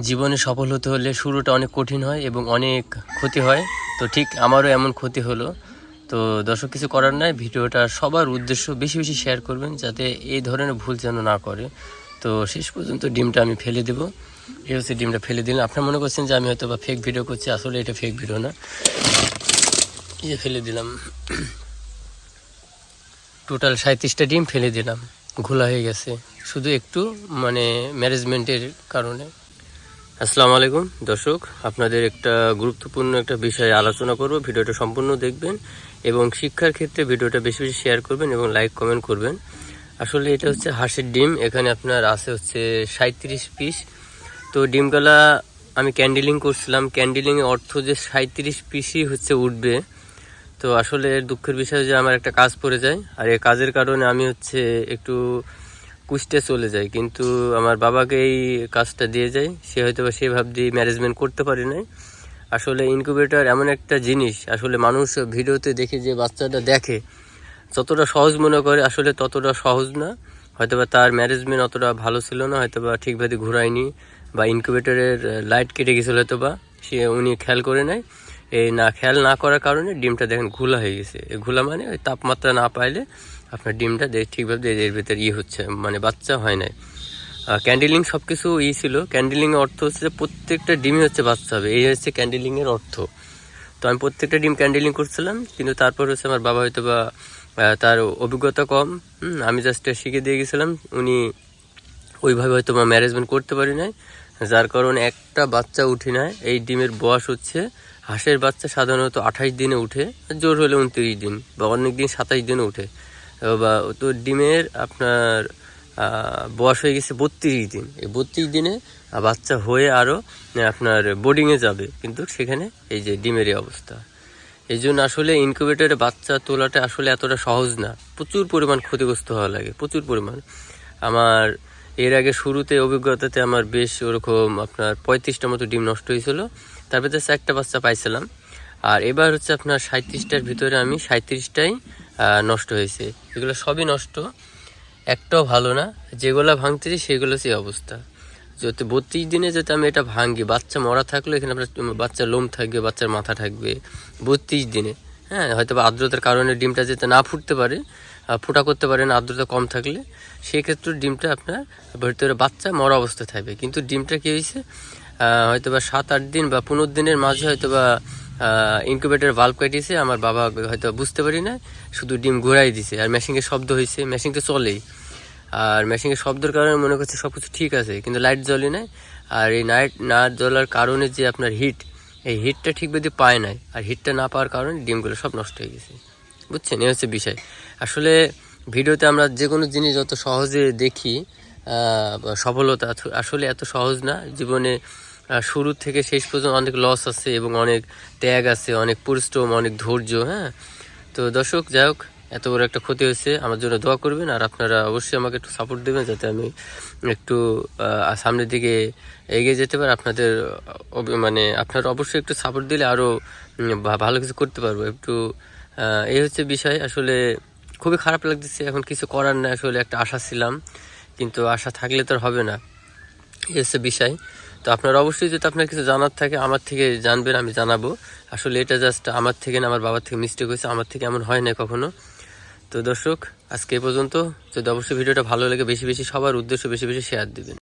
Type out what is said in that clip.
জীবনে সফল হতে হলে শুরুটা অনেক কঠিন হয় এবং অনেক ক্ষতি হয়। তো ঠিক আমারও এমন ক্ষতি হলো। তো দর্শক, কিছু করার নাই। ভিডিওটা সবার উদ্দেশ্য বেশি বেশি শেয়ার করবেন যাতে এই ধরনের ভুল যেন না করে। তো শেষ পর্যন্ত ডিমটা আমি ফেলে দেবো। এই হচ্ছে ডিমটা ফেলে দিলাম। আপনারা মনে করছেন যে আমি হয়তো বা ফেক ভিডিও করছি। আসলে এটা ফেক ভিডিও না। এই যে ফেলে দিলাম। টোটাল সাঁত্রিশটা ডিম ফেলে দিলাম। ঘোলা হয়ে গেছে। শুধু একটু মানে ম্যানেজমেন্টের কারণে। আসসালামু আলাইকুম। দর্শক, আপনাদের একটা গুরুত্বপূর্ণ একটা বিষয়ে আলোচনা করব। ভিডিওটা সম্পূর্ণ দেখবেন এবং শিক্ষার ক্ষেত্রে ভিডিওটা বেশি বেশি শেয়ার করবেন এবং লাইক, কমেন্ট করবেন। আসলে এটা হচ্ছে হাঁসের ডিম। এখানে আপনার আছে হচ্ছে সাঁত্রিশ পিস। তো ডিমগুলা আমি ক্যান্ডেলিং করছিলাম। ক্যান্ডেলিংয়ের অর্থ যে সাঁত্রিশ পিসই হচ্ছে উঠবে। তো আসলে দুঃখের বিষয় যে আমার একটা কাজ পড়ে যায়। আর এই কাজের কারণে আমি হচ্ছে একটু কুষ্টে চলে যায়, কিন্তু আমার বাবাকে এই কাজটা দিয়ে যায়। সে হয়তো বা দিয়ে ম্যানেজমেন্ট করতে পারে নাই। আসলে ইনকিউবেটর এমন একটা জিনিস, আসলে মানুষ ভিডিওতে দেখে যে বাচ্চাটা দেখে, যতটা সহজ মনে করে, আসলে ততটা সহজ না। হয়তোবা তার ম্যানেজমেন্ট অতটা ভালো ছিল না, হয়তোবা ঠিকভাবে ঘুরায়নি, বা ইনকিউবেটরের লাইট কেটে গেছিল হয়তোবা, সে উনি খেয়াল করে নেয় এই না খেয়াল না করার কারণে ডিমটা দেখেন ঘোলা হয়ে গেছে। ঘোলা মানে ওই তাপমাত্রা না পাইলে আপনার ডিমটা ঠিকভাবে এর ভেতর ইয়ে হচ্ছে মানে বাচ্চা হয় নাই। ক্যান্ডেলিং সব কিছু ই ছিল। ক্যান্ডেলিংয়ের অর্থ হচ্ছে প্রত্যেকটা ডিমই হচ্ছে বাচ্চা হবে। এই হচ্ছে ক্যান্ডেলিংয়ের অর্থ। তো আমি প্রত্যেকটা ডিম ক্যান্ডেলিং করছিলাম, কিন্তু তারপর হচ্ছে আমার বাবা হয়তো বা তার অভিজ্ঞতা কম। আমি জাস্ট শিখে দিয়ে গেছিলাম। উনি ওইভাবে হয়তো বা ম্যানেজমেন্ট করতে পারি নাই, যার কারণে একটা বাচ্চা উঠে নেয় এই ডিমের বয়স হচ্ছে হাঁসের বাচ্চা সাধারণত আঠাশ দিনে উঠে জোর হলে উনত্রিশ দিন বা অনেক দিন সাতাশ দিনে উঠে। বা তো ডিমের আপনার বয়স হয়ে গেছে বত্রিশ দিন। এই বত্রিশ দিনে বাচ্চা হয়ে আরও আপনার বোর্ডিংয়ে যাবে। কিন্তু সেখানে এই যে ডিমের এই অবস্থা। এই জন্য আসলে ইনকিউবেটরে বাচ্চা তোলাটা আসলে এতটা সহজ না। প্রচুর পরিমাণ ক্ষতিগ্রস্ত হওয়া লাগে, প্রচুর পরিমাণ। আমার এর আগে শুরুতে অভিজ্ঞতাতে আমার বেশ ওরকম আপনার পঁয়ত্রিশটা মতো ডিম নষ্ট হয়েছিল। তারপরে হচ্ছে একটা বাচ্চা পাইছিলাম। আর এবার হচ্ছে আপনার সাঁত্রিশটার ভিতরে আমি সাঁত্রিশটাই নষ্ট হয়েছে। এগুলো সবই নষ্ট। একটাও ভালো না। যেগুলো ভাঙতেছি সেগুলো সেই অবস্থা। যদি বত্রিশ দিনে যাতে আমি এটা ভাঙি বাচ্চা মরা থাকলে এখানে আপনার বাচ্চার লোম থাকবে, বাচ্চার মাথা থাকবে বত্রিশ দিনে। হ্যাঁ হয়তো বা আর্দ্রতার কারণে ডিমটা যাতে না ফুটতে পারে ফোটা করতে পারে না, আর্দ্রতা কম থাকলে, সেক্ষেত্রে ডিমটা আপনার ভিতরে বাচ্চা মরা অবস্থায় থাকবে। কিন্তু ডিমটা কী হয়েছে? হয়তো বা সাত, আট দিন বা পনেরো দিনের মাঝে হয়তো বা ইনকিউবেটার ভাল্ব কাটিয়েছে। আমার বাবা হয়তো বুঝতে পারি না শুধু ডিম ঘোরাই দিছে। আর মেশিনের শব্দ হয়েছে মেশিন তো চলেই। আর মেশিনের শব্দের কারণে মনে করছে সব কিছু ঠিক আছে, কিন্তু লাইট জ্বলে নাই। আর এই লাইট না জ্বলার কারণে যে আপনার হিট এই হিটটা ঠিক ঠিকভাবে পায় নাই। আর হিটটা না পাওয়ার কারণে ডিমগুলো সব নষ্ট হয়ে গেছে। বুঝছেন? এই হচ্ছে বিষয়। আসলে ভিডিওতে আমরা যে কোনো জিনিস যত সহজে দেখি সফলতা, আসলে এত সহজ না। জীবনে শুরু থেকে শেষ পর্যন্ত অনেক লস আছে এবং অনেক ত্যাগ আছে, অনেক পরিশ্রম, অনেক ধৈর্য হ্যাঁ? তো দর্শক, যাই হোক, এত বড় একটা ক্ষতি হয়েছে। আমার জন্য দোয়া করবেন আর আপনারা অবশ্যই আমাকে একটু সাপোর্ট দেবেন যাতে আমি একটু সামনের দিকে এগিয়ে যেতে পারি। আপনাদের মানে আপনারা অবশ্যই একটু সাপোর্ট দিলে আরও ভালো কিছু করতে পারব। একটু এই হচ্ছে বিষয়। আসলে খুবই খারাপ লাগতেছে। এখন কিছু করার না আসলে একটা আশা ছিলাম, কিন্তু আশা থাকলে তো হবে না। এই হচ্ছে বিষয়। তো আপনার অবশ্যই যদি আপনার কিছু জানার থাকে, আমার থেকে জানবেন, আমি জানাব। আসলে এটা জাস্ট আমার থেকে না, আমার বাবার থেকে মিস্টেক হয়েছে, আমার থেকে এমন হয় না কখনো। তো দর্শক, আজকে এ পর্যন্ত। যদি অবশ্যই ভিডিওটা ভালো লাগে, বেশি বেশি সবার উদ্দেশ্য বেশি বেশি শেয়ার দিবেন।